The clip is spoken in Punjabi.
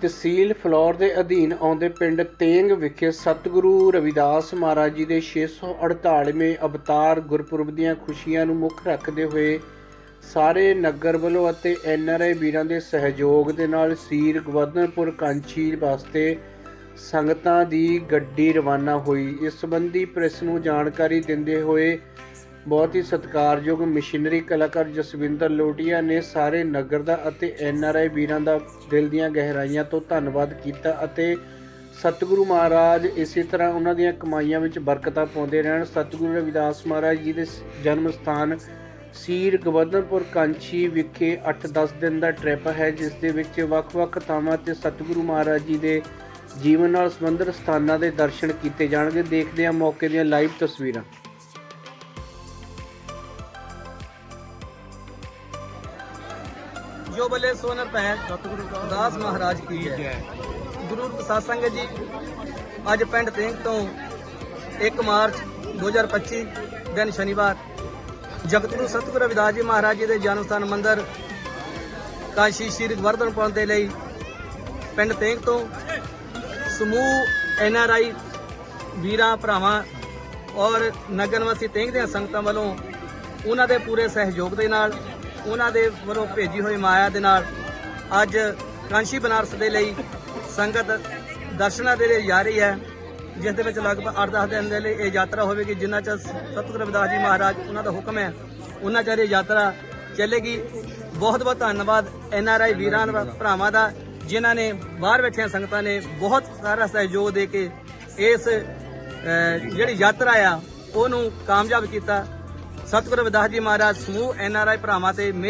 ਤਹਿਸੀਲ ਫਲੌਰ ਦੇ ਅਧੀਨ ਆਉਂਦੇ ਪਿੰਡ ਤੇਂਗ ਵਿਖੇ ਸਤਿਗੁਰੂ ਰਵਿਦਾਸ ਮਹਾਰਾਜ ਜੀ ਦੇ 648ਵੇਂ ਅਵਤਾਰ ਗੁਰਪੁਰਬ ਦੀਆਂ ਖੁਸ਼ੀਆਂ ਨੂੰ ਮੁੱਖ ਰੱਖਦੇ ਹੋਏ ਸਾਰੇ ਨਗਰ ਵੱਲੋਂ ਅਤੇ ਐਨਆਰਆਈ ਵੀਰਾਂ ਦੇ ਸਹਿਯੋਗ ਦੇ ਨਾਲ ਸੀਰ ਗਵਰਧਨਪੁਰ ਕਾਂਚੀ ਵਾਸਤੇ ਸੰਗਤਾਂ ਦੀ ਗੱਡੀ ਰਵਾਨਾ ਹੋਈ। ਇਸ ਸੰਬੰਧੀ ਪ੍ਰੈਸ ਨੂੰ ਜਾਣਕਾਰੀ ਦਿੰਦੇ ਹੋਏ ਬਹੁਤ ਹੀ ਸਤਿਕਾਰਯੋਗ ਮਿਸ਼ਨਰੀ ਕਲਾਕਾਰ ਜਸਵਿੰਦਰ ਲੋਟੀਆ ਨੇ ਸਾਰੇ ਨਗਰ ਦਾ ਅਤੇ ਐਨਆਰਆਈ ਵੀਰਾਂ ਦਾ ਦਿਲ ਦੀਆਂ ਗਹਿਰਾਈਆਂ ਤੋਂ ਧੰਨਵਾਦ ਕੀਤਾ ਅਤੇ ਸਤਿਗੁਰੂ ਮਹਾਰਾਜ ਇਸੇ ਤਰ੍ਹਾਂ ਉਹਨਾਂ ਦੀਆਂ ਕਮਾਈਆਂ ਵਿੱਚ ਬਰਕਤਾਂ ਪਾਉਂਦੇ ਰਹਿਣ। ਸਤਿਗੁਰੂ ਰਵਿਦਾਸ ਮਹਾਰਾਜ ਜੀ ਦੇ ਜਨਮ ਸਥਾਨ ਸੀਰ ਗਵਰਧਨਪੁਰ ਕਾਂਚੀ ਵਿਖੇ 8-10 ਦਿਨ ਦਾ ਟ੍ਰਿਪ ਹੈ, ਜਿਸ ਦੇ ਵਿੱਚ ਵੱਖ-ਵੱਖ ਥਾਵਾਂ ਤੇ ਸਤਿਗੁਰੂ ਮਹਾਰਾਜ ਜੀ ਦੇ ਜੀਵਨ ਨਾਲ ਸੰਬੰਧਿਤ ਸਥਾਨਾਂ ਦੇ ਦਰਸ਼ਨ ਕੀਤੇ ਜਾਣਗੇ। ਦੇਖਦੇ ਹਾਂ ਮੌਕੇ ਦੀਆਂ ਲਾਈਵ ਤਸਵੀਰਾਂ। ਜੋ ਬਲੇ ਸੋਨਰ ਪਹਿ ਸਤਿਗੁਰੂ ਦਾਸ ਮਹਾਰਾਜ ਕੀ ਜੈ ਗੁਰੂ ਪ੍ਰਸਾਦ ਸੰਗਤ ਜੀ ਅੱਜ ਪਿੰਡ ਤੇਂਗ ਤੋਂ 1 ਮਾਰਚ 2025 ਦਿਨ ਸ਼ਨੀਵਾਰ ਜਗਤਗੁਰੂ ਸਤਿਗੁਰੂ ਰਵਿਦਾਸ ਜੀ ਮਹਾਰਾਜ ਜੀ ਦੇ ਜਨਮ ਸਥਾਨ ਮੰਦਿਰ ਕਾਸ਼ੀ ਸ਼੍ਰੀ ਗਵਰਧਨਪੁਰ ਦੇ ਲਈ ਪਿੰਡ ਤੇਂਗ ਤੋਂ ਸਮੂਹ ਐਨ ਆਰ ਆਈ ਵੀਰਾਂ ਭਰਾਵਾਂ ਔਰ ਨਗਰ ਨਿਵਾਸੀ ਤੇਂਗ ਦੀਆਂ ਸੰਗਤਾਂ ਵੱਲੋਂ ਉਹਨਾਂ ਦੇ ਪੂਰੇ ਸਹਿਯੋਗ ਦੇ ਨਾਲ ਉਹਨਾਂ ਦੇ ਵੱਲੋਂ ਭੇਜੀ ਹੋਈ ਮਾਇਆ ਦੇ ਨਾਲ ਅੱਜ ਕਾਂਸ਼ੀ ਬਨਾਰਸ ਦੇ ਲਈ ਸੰਗਤ ਦਰਸ਼ਨਾਂ ਦੇ ਲਈ ਜਾ ਰਹੀ ਹੈ, ਜਿਸ ਦੇ ਵਿੱਚ ਲਗਭਗ 8-10 ਦਿਨ ਦੇ ਲਈ ਇਹ ਯਾਤਰਾ ਹੋਵੇਗੀ, ਜਿੰਨਾ ਚਿਰ ਸਤਿਗੁਰੂ ਰਵਿਦਾਸ ਜੀ ਮਹਾਰਾਜ ਉਹਨਾਂ ਦਾ ਹੁਕਮ ਹੈ, ਉਹਨਾਂ ਚਿਰ ਇਹ ਯਾਤਰਾ ਚੱਲੇਗੀ। ਬਹੁਤ ਬਹੁਤ ਧੰਨਵਾਦ ਐਨ ਆਰ ਆਈ ਵੀਰਾਂ ਦਾ ਭਰਾਵਾਂ ਦਾ, ਜਿਨ੍ਹਾਂ ਨੇ ਬਾਹਰ ਬੈਠੀਆਂ ਸੰਗਤਾਂ ਨੇ ਬਹੁਤ ਸਾਰਾ ਸਹਿਯੋਗ ਦੇ ਕੇ ਇਸ ਜਿਹੜੀ ਯਾਤਰਾ ਆ, ਉਹਨੂੰ ਕਾਮਯਾਬ ਕੀਤਾ। ਸਤਿਗੁਰੂ ਵਿਦਾਸ ਜੀ ਮਹਾਰਾਜ ਸਮੂਹ ਐਨ ਆਰ ਆਈ ਭਰਾਵਾਂ ਤੇ ਮਿਹਰ